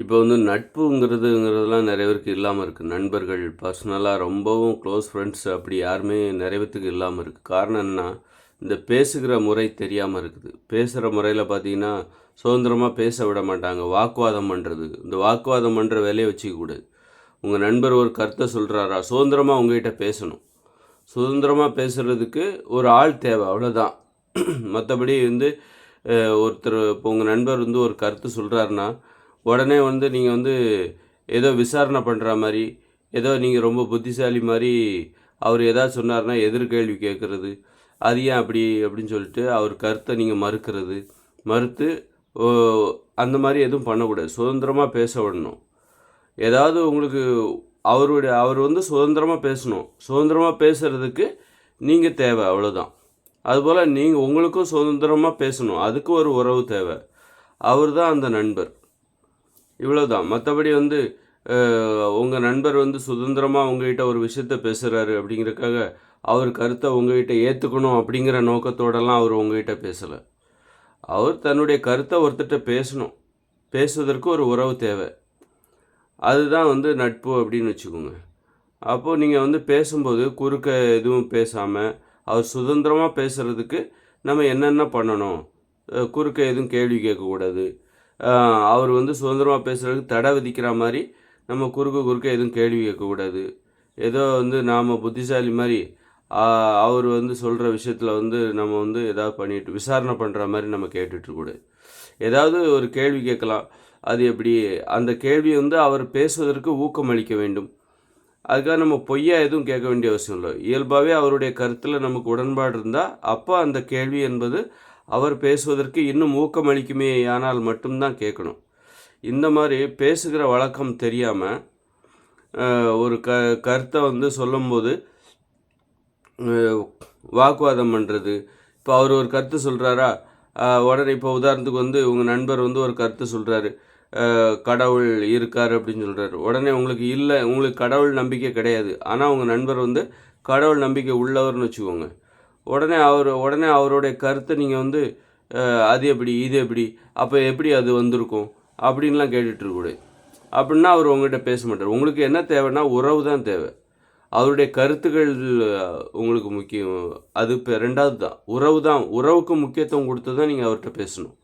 இப்போ வந்து நட்புங்கிறதுங்கிறதுலாம் நிறைய பேருக்கு இல்லாமல் இருக்குது நண்பர்கள் பர்சனலாக ரொம்பவும் க்ளோஸ் ஃப்ரெண்ட்ஸ் அப்படி யாருமே நிறைய பேத்துக்கு இல்லாமல் இருக்குது காரணம் என்னன்னா இந்த பேசுகிற முறை தெரியாமல் இருக்குது. பேசுகிற முறையில் பார்த்தீங்கன்னா சுதந்திரமாக பேச விட மாட்டாங்க. வாக்குவாதம் பண்ணுறது இந்த வாக்குவாதம் பண்ணுற வேலையை வச்சுக்கூடாது உங்கள் நண்பர் ஒரு கருத்தை சொல்கிறாரா சுதந்திரமாக உங்ககிட்ட பேசணும். சுதந்திரமாக பேசுகிறதுக்கு ஒரு ஆள் தேவை. அவ்வளோதான் மற்றபடி வந்து ஒருத்தர் இப்போ உங்கள் நண்பர் வந்து ஒரு கருத்து சொல்கிறாருன்னா உடனே வந்து நீங்கள் வந்து ஏதோ விசாரணை பண்ணுற மாதிரி ஏதோ நீங்கள் ரொம்ப புத்திசாலி மாதிரி அவர் எதாவது சொன்னார்னா எதிர்கேள்வி கேட்குறது. அது ஏன் அப்படி அப்படின்னு சொல்லிட்டு அவர் கருத்தை நீங்கள் மறுக்கிறது. மறுத்து ஓ, அந்த மாதிரி எதுவும் பண்ணக்கூடாது. சுதந்திரமாக பேச விடணும். ஏதாவது உங்களுக்கு அவருடைய அவர் வந்து சுதந்திரமாக பேசணும். சுதந்திரமாக பேசுகிறதுக்கு நீங்கள் தேவை அவ்வளோதான் அதுபோல் நீங்கள் உங்களுக்கும் சுதந்திரமாக பேசணும். அதுக்கு ஒரு உறவு தேவை. அவர் தான் அந்த நண்பர். இவ்வளோதான் மற்றபடி வந்து உங்கள் நண்பர் வந்து சுதந்திரமாக உங்ககிட்ட ஒரு விஷயத்த பேசுகிறாரு அப்படிங்கிறக்காக அவர் கருத்தை உங்ககிட்ட ஏற்றுக்கணும் அப்படிங்கிற நோக்கத்தோடலாம் அவர் உங்ககிட்ட பேசலை. அவர் தன்னுடைய கருத்தை ஒருத்தர்கிட்ட பேசணும். பேசுவதற்கு ஒரு உறவு தேவை. அதுதான் வந்து நட்பு அப்படின்னு வச்சுக்கோங்க. அப்போது நீங்கள் வந்து பேசும்போது குறுக்க எதுவும் பேசாமல் அவர் சுதந்திரமாக பேசுகிறதுக்கு நம்ம என்னென்ன பண்ணணும்? குறுக்க எதுவும் கேள்வி கேட்கக்கூடாது. அவர் வந்து சுதந்திரமாக பேசுகிறதுக்கு தடை விதிக்கிற மாதிரி நம்ம குறுக்க குறுக்க எதுவும் கேள்வி கேட்கக்கூடாது ஏதோ வந்து நாம் புத்திசாலி மாதிரி அவர் வந்து சொல்கிற விஷயத்தில் வந்து நம்ம வந்து ஏதாவது பண்ணிட்டு விசாரணை பண்ணுற மாதிரி நம்ம கேட்டுட்ருக்கூடாது ஏதாவது ஒரு கேள்வி கேட்கலாம். அது எப்படி? அந்த கேள்வி வந்து அவர் பேசுவதற்கு ஊக்கம் அளிக்க வேண்டும். அதுக்காக நம்ம பொய்யா எதுவும் கேட்க வேண்டிய அவசியம் இல்லை. இயல்பாகவே அவருடைய கருத்தில் நமக்கு உடன்பாடு இருந்தால் அப்போ அந்த கேள்வி என்பது அவர் பேசுவதற்கு இன்னும் ஊக்கம் அளிக்குமே ஆனால் மட்டும்தான் கேட்கணும். இந்த மாதிரி பேசுகிற வழக்கம் தெரியாமல் ஒரு க கருத்தை வந்து சொல்லும்போது வாக்குவாதம் பண்ணுறது இப்போ அவர் ஒரு கருத்து சொல்கிறாரா உடனே இப்போ உதாரணத்துக்கு வந்து உங்கள் நண்பர் வந்து ஒரு கருத்து சொல்கிறாரு கடவுள் இருக்கார் அப்படின்னு சொல்கிறாரு உடனே உங்களுக்கு இல்லை உங்களுக்கு கடவுள் நம்பிக்கை கிடையாது. ஆனால் உங்கள் நண்பர் வந்து கடவுள் நம்பிக்கை உள்ளவர்னு வச்சுக்கோங்க. உடனே அவர் உடனே அவருடைய கருத்தை நீங்கள் வந்து அது எப்படி இது எப்படி அப்போ எப்படி அது வந்திருக்கும்? அப்படின்லாம் கேட்டுட்டு அப்படின்னா அவர் உங்கள்கிட்ட பேச மாட்டார். உங்களுக்கு என்ன தேவைன்னா உறவு தான் தேவை. அவருடைய கருத்துக்கள் உங்களுக்கு முக்கியம். அது இப்போ ரெண்டாவது தான். உறவு தான். உறவுக்கு முக்கியத்துவம் கொடுத்து தான் நீங்கள் அவர்கிட்ட பேசணும்.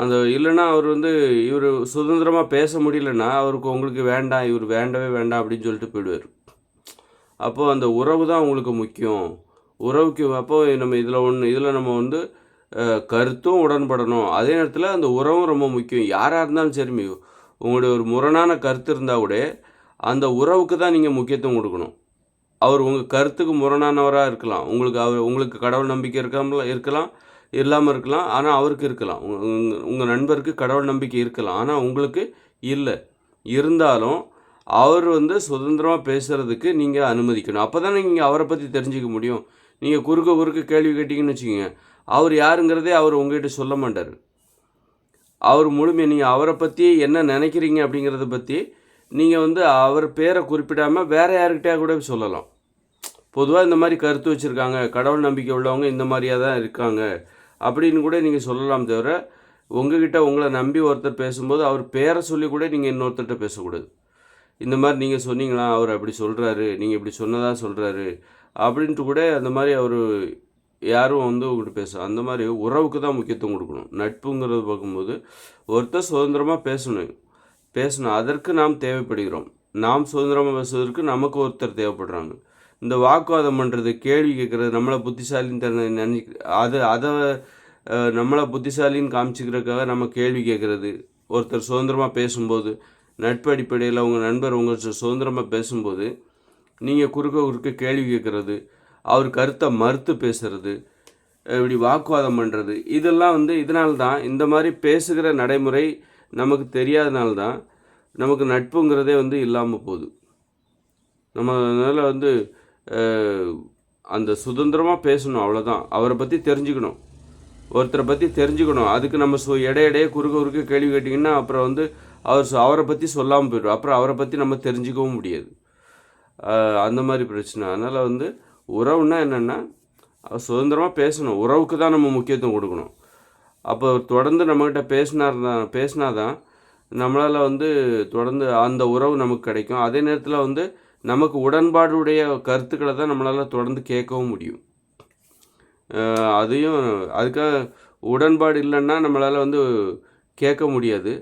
அந்த இல்லைன்னா அவர் வந்து இவர் சுதந்திரமாக பேச முடியலன்னா அவருக்கு உங்களுக்கு வேண்டாம் இவர் வேண்டவே வேண்டாம் அப்படின்னு சொல்லிட்டு போயிடுவார். அப்போது அந்த உறவு தான் உங்களுக்கு முக்கியம். உறவுக்கு அப்போ நம்ம இதில் ஒன்று இதில் நம்ம வந்து கருத்தும் உடன்படணும். அதே நேரத்தில் அந்த உறவும் ரொம்ப முக்கியம். யாராக இருந்தாலும் சரி உங்களுடைய ஒரு முரணான கருத்து இருந்தால் கூட அந்த உறவுக்கு தான் நீங்கள் முக்கியத்துவம் கொடுக்கணும். அவர் உங்கள் கருத்துக்கு முரணானவராக இருக்கலாம். உங்களுக்கு அவர் உங்களுக்கு கடவுள் நம்பிக்கை இருக்காமல இருக்கலாம். இல்லாமல் இருக்கலாம். ஆனால் அவருக்கு இருக்கலாம். உங்கள் நண்பருக்கு கடவுள் நம்பிக்கை இருக்கலாம். ஆனால் உங்களுக்கு இல்லை. இருந்தாலும் அவர் வந்து சுதந்திரமாக பேசுகிறதுக்கு நீங்கள் அனுமதிக்கணும். அப்போ தான் நீங்கள் அவரை பற்றி தெரிஞ்சுக்க முடியும். நீங்கள் குறுக்க குறுக்க கேள்வி கேட்டிங்கன்னு வச்சுக்கோங்க. அவர் யாருங்கிறதே அவர் உங்ககிட்ட சொல்ல மாட்டார். அவர் முழுமையாக நீங்கள் அவரை பற்றி என்ன நினைக்கிறீங்க அப்படிங்கிறத பற்றி நீங்கள் வந்து அவர் பேரை குறிப்பிடாமல் வேறு யாருக்கிட்டே கூட சொல்லலாம். பொதுவாக இந்த மாதிரி கருத்து வச்சுருக்காங்க. கடவுள் நம்பிக்கை உள்ளவங்க இந்த மாதிரியாக தான் இருக்காங்க அப்படின்னு கூட நீங்கள் சொல்லலாம் தவிர உங்ககிட்ட உங்களை நம்பி ஒருத்தர் பேசும்போது அவர் பேரை சொல்லி கூட நீங்கள் இன்னொருத்தர்கிட்ட பேசக்கூடாது. இந்த மாதிரி நீங்கள் சொன்னீங்களா? அவர் அப்படி சொல்கிறாரு நீங்கள் இப்படி சொன்னதாக சொல்கிறாரு அப்படின்ட்டு கூட அந்த மாதிரி அவர் யாரும் வந்து உங்கள்கிட்ட பேச அந்த மாதிரி உறவுக்கு தான் முக்கியத்துவம் கொடுக்கணும். நட்புங்கிறது பார்க்கும்போது ஒருத்தர் சுதந்திரமாக பேசணும். பேசணும். அதற்கு நாம் தேவைப்படுகிறோம். நாம் சுதந்திரமாக பேசுவதற்கு நமக்கு ஒருத்தர் தேவைப்படுறாங்க. இந்த வாக்குவாதம் பண்ணுறது கேள்வி கேட்குறது நம்மளை புத்திசாலின்னு தெரி நினை அதை அதை நம்மளை புத்திசாலின்னு காமிச்சிக்கிறதுக்காக நம்ம கேள்வி கேட்குறது ஒருத்தர் சுதந்திரமாக பேசும்போது நட்பு அடிப்படையில் உங்கள் நண்பர் உங்கள் சுதந்திரமாக பேசும்போது நீங்கள் குறுக்க குறுக்க கேள்வி கேட்குறது அவர் கருத்தை மறுத்து பேசுகிறது இப்படி வாக்குவாதம் பண்ணுறது இதெல்லாம் வந்து இதனால தான் இந்த மாதிரி பேசுகிற நடைமுறை நமக்கு தெரியாதனால தான் நமக்கு நட்புங்கிறதே வந்து இல்லாமல் போகுது. நம்ம அதனால் வந்து அந்த சுதந்திரமாக பேசணும் அவ்வளோதான் அவரை பற்றி தெரிஞ்சுக்கணும். ஒருத்தரை பற்றி தெரிஞ்சுக்கணும். அதுக்கு நம்ம சு இடையிடையே குறுக்க குறுக்க கேள்வி கேட்டிங்கன்னா அப்புறம் வந்து அவர் அவரை பற்றி சொல்லாமல் போயிடும் அப்புறம் அவரை பற்றி நம்ம தெரிஞ்சுக்கவும் முடியாது. அந்த மாதிரி பிரச்சனை. அதனால் வந்து உறவுன்னா என்னென்னா சுதந்திரமாக பேசணும். உறவுக்கு தான் நம்ம முக்கியத்துவம் கொடுக்கணும். அப்போ தொடர்ந்து நம்மக்கிட்ட பேசினார் தான் நம்மளால் வந்து தொடர்ந்து அந்த உறவு நமக்கு கிடைக்கும். அதே நேரத்தில் வந்து நமக்கு உடன்பாடுடைய கருத்துக்களை தான் நம்மளால் தொடர்ந்து கேட்கவும் முடியும். அதையும் அதுக்காக உடன்பாடு இல்லைன்னா நம்மளால் வந்து கேட்க முடியாது.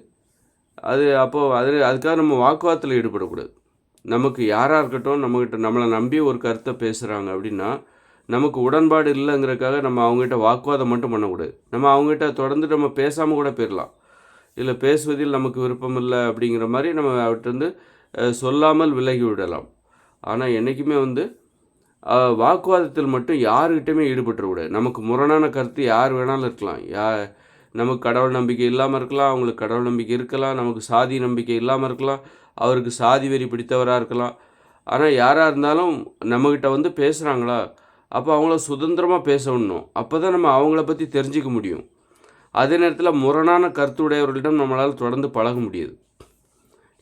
அது அப்போது அது அதுக்காக நம்ம வாக்குவாதத்தில் ஈடுபடக்கூடாது. நமக்கு யாராக இருக்கட்டும் நம்மக்கிட்ட நம்மளை நம்பி ஒரு கருத்தை பேசுகிறாங்க அப்படின்னா நமக்கு உடன்பாடு இல்லைங்கிறதுக்காக நம்ம அவங்ககிட்ட வாக்குவாதம் மட்டும் பண்ணக்கூடாது. நம்ம அவங்ககிட்ட தொடர்ந்து நம்ம பேசாமல் கூட போயிடலாம். இல்லை பேசுவதில் நமக்கு விருப்பம் இல்லை அப்படிங்கிற மாதிரி நம்ம அவர்கிட்ட சொல்லாமல் விலகி விடலாம். ஆனால் என்றைக்குமே வந்து வாக்குவாதத்தில் மட்டும் யாருக்கிட்டையுமே ஈடுபட்டுறக்கூடாது. நமக்கு முரணான கருத்து யார் வேணாலும் இருக்கலாம். யா நமக்கு கடவுள் நம்பிக்கை இல்லாமல் இருக்கலாம் அவங்களுக்கு கடவுள் நம்பிக்கை இருக்கலாம் நமக்கு சாதி நம்பிக்கை இல்லாமல் இருக்கலாம் அவருக்கு சாதி வெறி பிடித்தவராக இருக்கலாம். ஆனால் யாராக இருந்தாலும் நம்மக்கிட்ட வந்து பேசுகிறாங்களா அப்போ அவங்கள சுதந்திரமாக பேசணும் அப்போ தான் நம்ம அவங்கள பற்றி தெரிஞ்சிக்க முடியும். அதே நேரத்தில் முரணான கருத்துடையவர்களிடம் நம்மளால் தொடர்ந்து பழக முடியாது.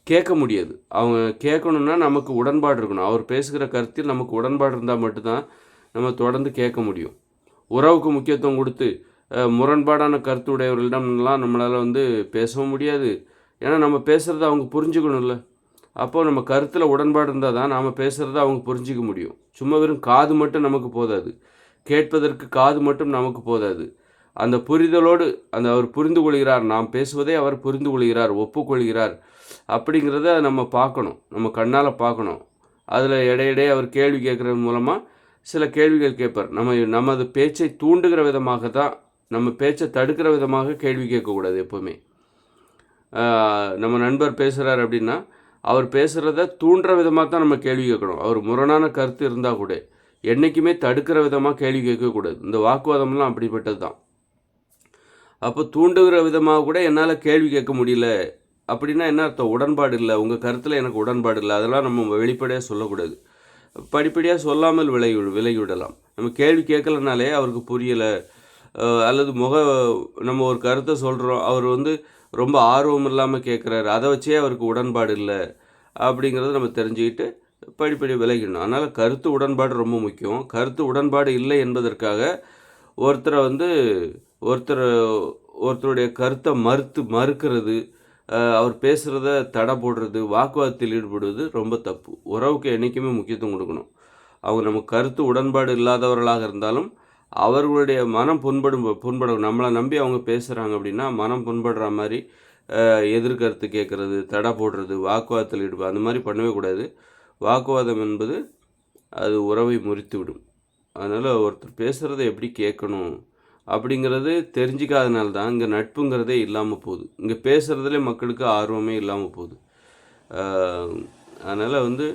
கேட்க முடியாது. அவங்க கேட்கணுன்னா நமக்கு உடன்பாடு இருக்கணும். அவர் பேசுகிற கருத்தில் நமக்கு உடன்பாடு இருந்தால் மட்டும்தான் நம்ம தொடர்ந்து கேட்க முடியும். உறவுக்கு முக்கியத்துவம் கொடுத்து முரண்பாடான முரண்பாடான கருத்துடையவர்களிடம்லாம் நம்மளால் வந்து பேசவும் முடியாது. ஏன்னா நம்ம பேசுகிறத அவங்க புரிஞ்சுக்கணும்ல. அப்போது நம்ம கருத்தில் உடன்பாடு இருந்தால் தான் நாம் பேசுகிறத அவங்க புரிஞ்சிக்க முடியும். சும்மா வெறும் காது மட்டும் நமக்கு போதாது. கேட்பதற்கு காது மட்டும் நமக்கு போதாது. அந்த புரிதலோடு அந்த அவர் புரிந்து கொள்கிறார் நாம் பேசுவதை அவர் புரிந்து கொள்கிறார் ஒப்புக்கொள்கிறார் அப்படிங்கிறத நம்ம பார்க்கணும். நம்ம கண்ணால் பார்க்கணும். அதில் இடையிடையே அவர் கேள்வி கேட்குறது மூலமாக சில கேள்விகள் கேட்பார். நம்ம நமது பேச்சை தூண்டுகிற விதமாக தான் நம்ம பேச்சை தடுக்கிற விதமாக கேள்வி கேட்கக்கூடாது எப்போவுமே. நம்ம நண்பர் பேசுகிறார் அப்படின்னா அவர் பேசுகிறத தூண்டுற விதமாக தான் நம்ம கேள்வி கேட்கணும். அவர் முரணான கருத்து இருந்தால் கூட என்றைக்குமே தடுக்கிற விதமாக கேள்வி கேட்கக்கூடாது. இந்த வாக்குவாதம்லாம் அப்படிப்பட்டது தான். அப்போ தூண்டுகிற விதமாக கூட என்னால் கேள்வி கேட்க முடியல அப்படின்னா என்ன அர்த்தம்? உடன்பாடு இல்லை. உங்கள் கருத்தில் எனக்கு உடன்பாடு இல்லை. அதெல்லாம் நம்ம வெளிப்படையாக சொல்லக்கூடாது. படிப்படியாக சொல்லாமல் விலகி விலகிவிடலாம் நம்ம கேள்வி கேட்கலனாலே அவருக்கு புரியலை. அல்லது முக நம்ம ஒரு கருத்தை சொல்கிறோம் அவர் வந்து ரொம்ப ஆர்வம் இல்லாமல் கேட்குறாரு அதை வச்சே அவருக்கு உடன்பாடு இல்லை அப்படிங்கிறத நம்ம தெரிஞ்சுக்கிட்டு படிப்படி விலகிடணும். அதனால் கருத்து உடன்பாடு ரொம்ப முக்கியம். கருத்து உடன்பாடு இல்லை என்பதற்காக ஒருத்தரை வந்து ஒருத்தர் ஒருத்தருடைய கருத்தை மறுத்து மறுக்கிறது அவர் பேசுகிறத தடை போடுறது வாக்குவாதத்தில் ஈடுபடுவது ரொம்ப தப்பு. உறவுக்கு என்றைக்குமே முக்கியத்துவம் கொடுக்கணும். அவங்க நமக்கு கருத்து உடன்பாடு இல்லாதவர்களாக இருந்தாலும் அவர்களுடைய மனம் புண்படும் புண்படும் நம்மளை நம்பி அவங்க பேசுகிறாங்க அப்படின்னா மனம் புண்படுற மாதிரி எதிர்கருத்து கேட்குறது தடை போடுறது வாக்குவாதத்தில் ஈடுபடு அந்த மாதிரி பண்ணவே கூடாது. வாக்குவாதம் என்பது அது உறவை முறித்து விடும் அதனால் ஒருத்தர் பேசுகிறத எப்படி கேட்கணும் அப்படிங்கிறது தெரிஞ்சிக்காதனால தான் இங்கே நட்புங்கிறதே இல்லாமல் போகுது. இங்கே பேசுகிறதுலே மக்களுக்கு ஆர்வமே இல்லாமல் போகுது. அதனால் வந்து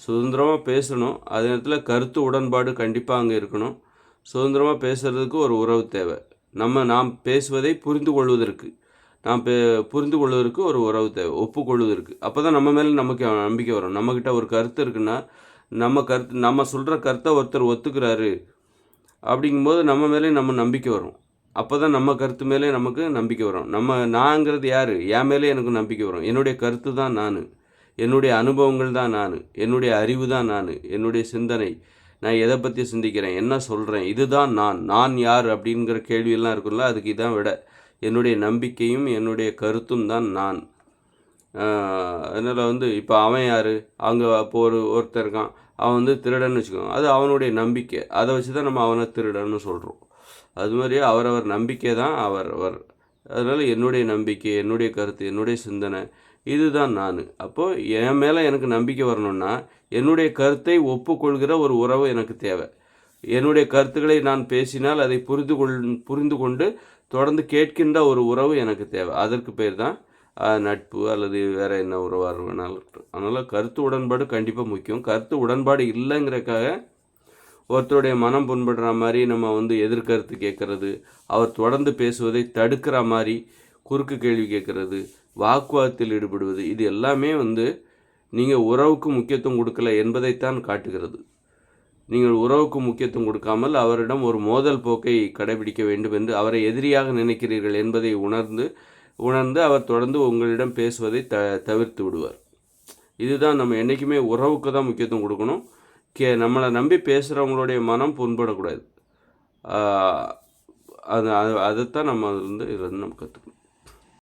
சுதந்திரமாக பேசணும். அதே நேரத்தில் கருத்து உடன்பாடு கண்டிப்பாக அங்கே இருக்கணும். சுதந்திரமாக பேசுகிறதுக்கு ஒரு உறவு தேவை. நம்ம நாம் பேசுவதை புரிந்து கொள்வதற்கு நாம் பே புரிந்து கொள்வதற்கு ஒரு உறவு தேவை ஒப்புக்கொள்வதற்கு. அப்போ தான் நம்ம மேலே நமக்கு நம்பிக்கை வரும். நம்மக்கிட்ட ஒரு கருத்து இருக்குன்னா நம்ம கருத்து நம்ம சொல்கிற கருத்தை ஒருத்தர் ஒத்துக்கிறாரு அப்படிங்கும்போது நம்ம மேலே நம்ம நம்பிக்கை வரும். அப்போ தான் நம்ம கருத்து மேலே நமக்கு நம்பிக்கை வரும். நம்ம நாங்கிறது யார்? என் மேலே எனக்கு நம்பிக்கை வரும். என்னுடைய கருத்து தான் நான். என்னுடைய அனுபவங்கள் தான் நான். என்னுடைய அறிவு தான் நான். என்னுடைய சிந்தனை. நான் எதை பற்றி சிந்திக்கிறேன்? என்ன சொல்கிறேன் இதுதான் நான். நான் யார்? அப்படிங்கிற கேள்வியெல்லாம் இருக்குல்ல அதுக்கு இதான் விட. என்னுடைய நம்பிக்கையும் என்னுடைய கருத்தும் தான் நான். அதனால் வந்து இப்போ அவன் யார்? அங்கே இப்போ ஒரு ஒருத்தர் இருக்கான். அவன் வந்து திருடன்னு வச்சுக்கோங்க. அது அவனுடைய நம்பிக்கை. அதை வச்சு தான் நம்ம அவனை திருடன்னு சொல்கிறோம் அது மாதிரி அவரவர் நம்பிக்கை தான் அவர் அவர். அதனால் என்னுடைய நம்பிக்கை என்னுடைய கருத்து என்னுடைய சிந்தனை இதுதான் நான். அப்போது என் மேலே எனக்கு நம்பிக்கை வரணும்னா என்னுடைய கருத்தை ஒப்புக்கொள்கிற ஒரு உறவு எனக்கு தேவை. என்னுடைய கருத்துக்களை நான் பேசினால் அதை புரிந்து கொள் புரிந்து கொண்டு தொடர்ந்து கேட்கின்ற ஒரு உறவு எனக்கு தேவை. அதற்கு பேர் தான் நட்பு அல்லது வேறு என்ன உறவாக வேணாலும் இருக்கட்டும். அதனால் கருத்து உடன்பாடு கண்டிப்பாக முக்கியம். கருத்து உடன்பாடு இல்லைங்கிறக்காக ஒருத்தருடைய மனம் புண்படுற மாதிரி நம்ம வந்து எதிர்கருத்து கேட்குறது அவர் தொடர்ந்து பேசுவதை தடுக்கிற மாதிரி குறுக்கு கேள்வி கேட்குறது வாக்குவாதத்தில் ஈடுபடுவது. இது எல்லாமே வந்து நீங்கள் உறவுக்கு முக்கியத்துவம் கொடுக்கல என்பதைத்தான் காட்டுகிறது. நீங்கள் உறவுக்கு முக்கியத்துவம் கொடுக்காமல் அவரிடம் ஒரு மோதல் போக்கை கடைபிடிக்க வேண்டும் என்று அவரை எதிரியாக நினைக்கிறீர்கள் என்பதை உணர்ந்து உணர்ந்து அவர் தொடர்ந்து உங்களிடம் பேசுவதை த தவிர்த்து விடுவார். இதுதான் நம்ம என்றைக்குமே உறவுக்கு தான் முக்கியத்துவம் கொடுக்கணும். கே நம்மளை நம்பி பேசுகிறவங்களுடைய மனம் புண்படக்கூடாது. அது அதைத்தான் நம்ம வந்து இதில் நம்ம கற்றுக்கணும்.